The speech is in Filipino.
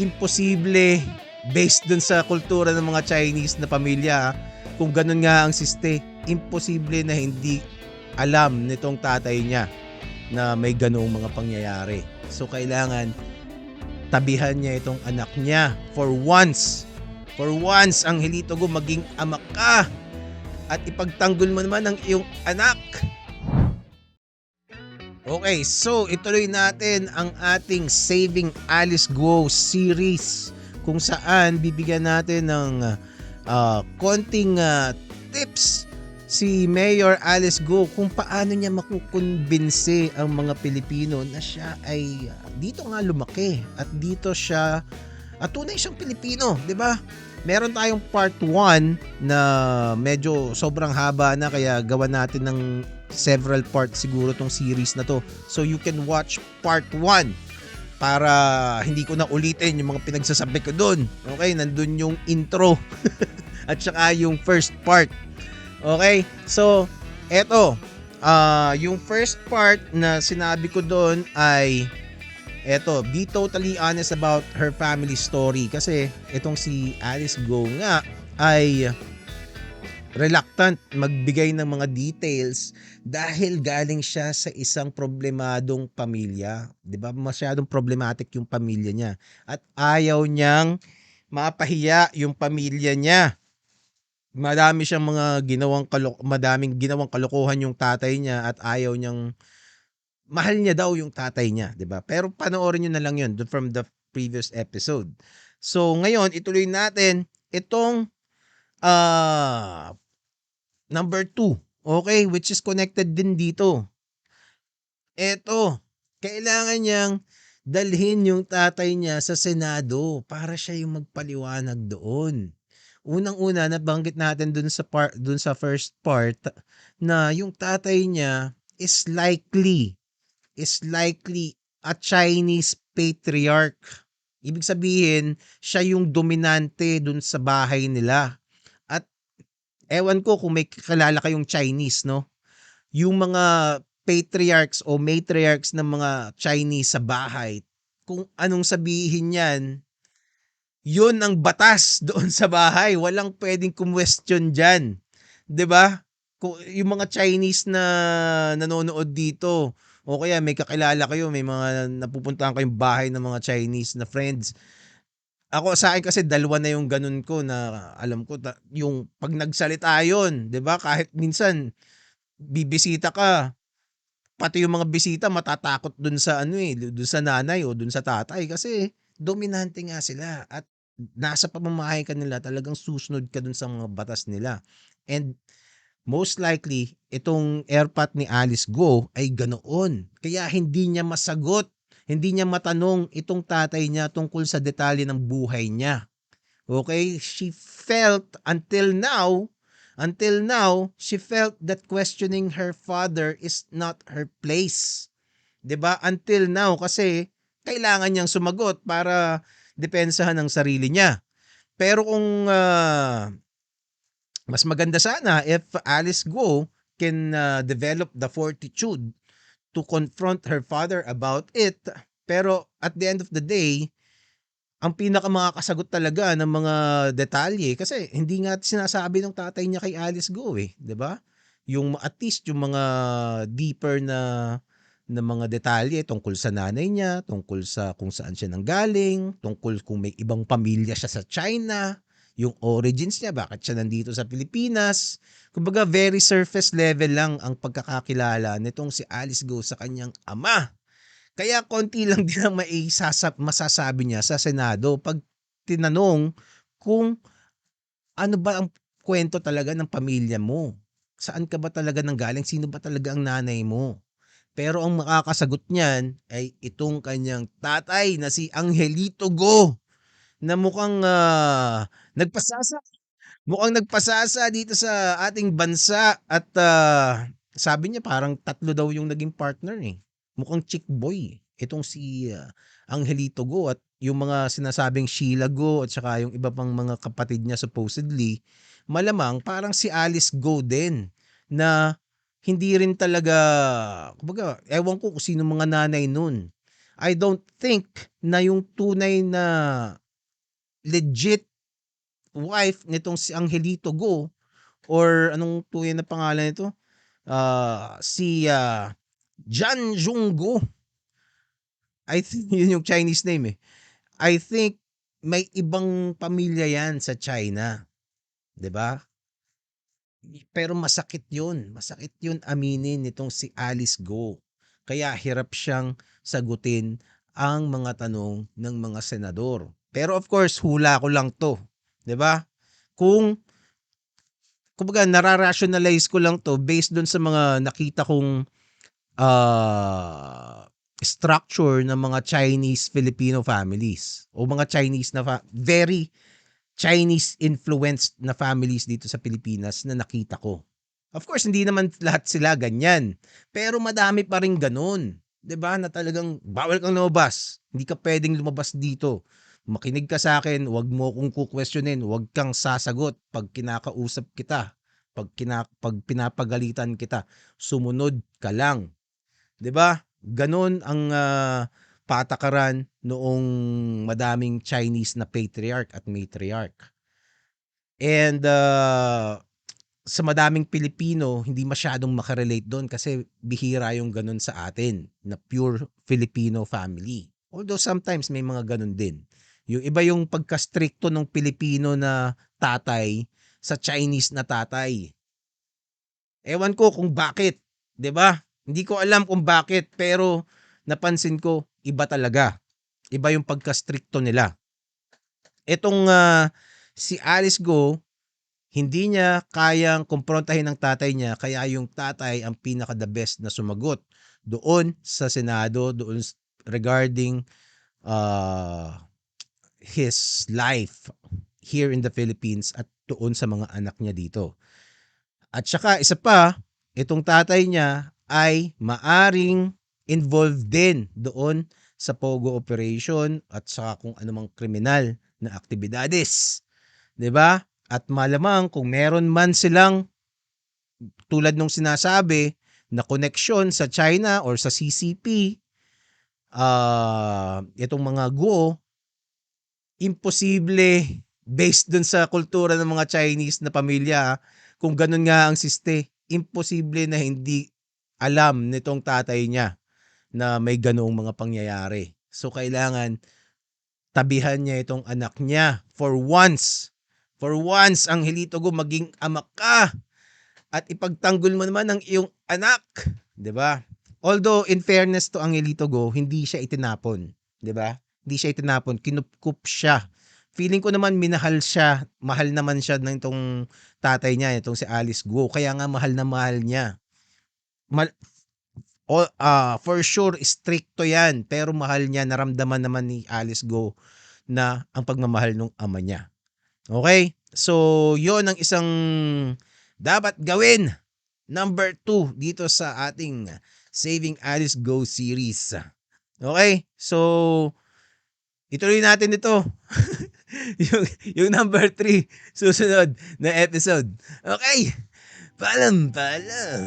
imposible based dun sa kultura ng mga Chinese na pamilya. Kung ganun nga ang siste, imposible na hindi alam nitong tatay niya na may ganung mga pangyayari. So kailangan tabihan niya itong anak niya for once. For once, Angelito Go, maging ama ka at ipagtanggol mo naman ang iyong anak. Okay, so ituloy natin ang ating Saving Alice Go series kung saan bibigyan natin ng ah, konting ah, tips si Mayor Alice Go kung paano niya makukumbinse ang mga Pilipino na siya ay ah, dito nga lumaki at dito siya at tunay siyang Pilipino, 'di ba? Meron tayong part 1 na medyo sobrang haba na kaya gawa natin ng several parts siguro tong series na to. So you can watch part 1 para hindi ko na ulitin yung mga pinagsasabi ko doon. Okay, nandun yung intro at saka yung first part. Okay? So, eto. ah yung first part na sinabi ko doon ay eto, be totally honest about her family story kasi itong si Alice Go nga ay reluctant magbigay ng mga details dahil galing siya sa isang problemadong pamilya. 'Di ba? Masyadong problematic yung pamilya niya at ayaw niyang mapahiya yung pamilya niya. Madami siyang mga ginawang kalo- madaming ginawang kalokohan yung tatay niya at ayaw niyang mahal niya daw yung tatay niya, 'di ba? Pero panoorin niyo na lang 'yun from the previous episode. So ngayon, ituloy natin itong ah number 2. Okay, which is connected din dito. Eto, kailangan niyang dalhin yung tatay niya sa Senado para siya yung magpaliwanag doon. Unang-una nabanggit natin dun sa part dun sa first part na yung tatay niya is likely is likely a Chinese patriarch. Ibig sabihin, siya yung dominante dun sa bahay nila. Ewan ko kung may kilala kayong Chinese, no? Yung mga patriarchs o matriarchs ng mga Chinese sa bahay, kung anong sabihin yan, yun ang batas doon sa bahay. Walang pwedeng kumwestiyon dyan. ba? Kung yung mga Chinese na nanonood dito, o kaya may kakilala kayo, may mga napupuntahan kayong bahay ng mga Chinese na friends. Ako sa akin kasi dalawa na yung ganun ko na alam ko ta- yung pag nagsalita yun, 'di ba? Kahit minsan bibisita ka, pati yung mga bisita matatakot dun sa ano eh, dun sa nanay o dun sa tatay kasi dominante nga sila at nasa pamamahay ka nila talagang susunod ka dun sa mga batas nila. And most likely, itong airpat ni Alice Go ay ganoon. Kaya hindi niya masagot, hindi niya matanong itong tatay niya tungkol sa detalye ng buhay niya. Okay? She felt until now, until now, she felt that questioning her father is not her place. 'Di ba? Until now kasi kailangan niyang sumagot para depensahan ang sarili niya. Pero kung ah, mas maganda sana if Alice Go can uh, develop the fortitude to confront her father about it. Pero at the end of the day, ang pinaka makakasagot talaga ng mga detalye kasi hindi nga sinasabi ng tatay niya kay Alice Go eh, 'di ba? Yung at least yung mga deeper na na mga detalye tungkol sa nanay niya, tungkol sa kung saan siya nanggaling, tungkol kung may ibang pamilya siya sa China, yung origins niya, bakit siya nandito sa Pilipinas. Kumbaga very surface level lang ang pagkakakilala nitong si Alice Go sa kanyang ama. Kaya konti lang din ang maisasab, masasabi niya sa Senado pag tinanong kung ano ba ang kwento talaga ng pamilya mo. Saan ka ba talaga nanggaling? Sino ba talaga ang nanay mo? Pero ang makakasagot niyan ay itong kanyang tatay na si Angelito Go na mukhang ah, nagpasasa mukhang nagpasasa dito sa ating bansa at ah, sabi niya parang tatlo daw yung naging partner eh. Mukhang chick boy. Itong si ah, Angelito Go at yung mga sinasabing Sheila Go at saka yung iba pang mga kapatid niya supposedly, malamang parang si Alice Go din na hindi rin talaga, kumbaga, ewan ko kung sino mga nanay nun. I don't think na yung tunay na legit wife nitong si Angelito Go or anong tunay na pangalan nito? Ah, si ah, Jan Junggo. I think yun yung Chinese name eh. I think may ibang pamilya yan sa China. 'Di ba? Pero masakit yun. Masakit yun aminin nitong si Alice Go. Kaya hirap siyang sagutin ang mga tanong ng mga senador. Pero of course, hula ko lang to. 'Di ba? Kung kumbaga nara-rationalize ko lang to based dun sa mga nakita kong ah, structure ng mga Chinese Filipino families o mga Chinese na very Chinese influenced na families dito sa Pilipinas na nakita ko. Of course, hindi naman lahat sila ganyan. Pero madami pa rin ganun. 'Di ba Na talagang bawal kang lumabas. Hindi ka pwedeng lumabas dito. Makinig ka sa akin, wag mo akong kukwestiyonin, wag kang sasagot pag kinakausap kita. Pag, kina, pag pinapagalitan kita, sumunod ka lang. 'Di ba Ganon ang ah, patakaran noong madaming Chinese na patriarch at matriarch. And uh, sa madaming Pilipino, hindi masyadong makarelate doon kasi bihira yung ganun sa atin na pure Filipino family. Although sometimes may mga ganun din. Yung iba yung pagka-stricto ng Pilipino na tatay sa Chinese na tatay. Ewan ko kung bakit, 'di ba? Hindi ko alam kung bakit pero napansin ko iba talaga. Iba yung pagka-stricto nila. Etong ah, si Alice Go, hindi niya kayang kumprontahin ng tatay niya kaya yung tatay ang pinaka the best na sumagot doon sa Senado doon regarding uh, his life here in the Philippines at doon sa mga anak niya dito. At saka isa pa, itong tatay niya ay maaring involved din doon sa Pogo operation at saka kung anumang kriminal na aktibidades. 'Di ba? At malamang kung meron man silang tulad nung sinasabi na koneksyon sa China or sa CCP, ah itong mga Guo, imposible based dun sa kultura ng mga Chinese na pamilya, kung ganun nga ang siste, imposible na hindi alam nitong tatay niya na may ganoong mga pangyayari. So kailangan tabihan niya itong anak niya for once. For once, ang Hilito Go maging ama ka at ipagtanggol mo naman ang iyong anak, 'di ba? Although in fairness to Angelito Go, hindi siya itinapon, 'di ba? Hindi siya itinapon, kinupkup siya. Feeling ko naman minahal siya, mahal naman siya ng itong tatay niya, itong si Alice Go. Kaya nga mahal na mahal niya. Mal- o, ah, for sure, stricto yan. Pero mahal niya, naramdaman naman ni Alice Go na ang pagmamahal ng ama niya. Okay? So, yon ang isang dapat gawin. Number two, dito sa ating Saving Alice Go series. Okay? So, ituloy natin ito. yung, yung number three, susunod na episode. Okay? Paalam, paalam.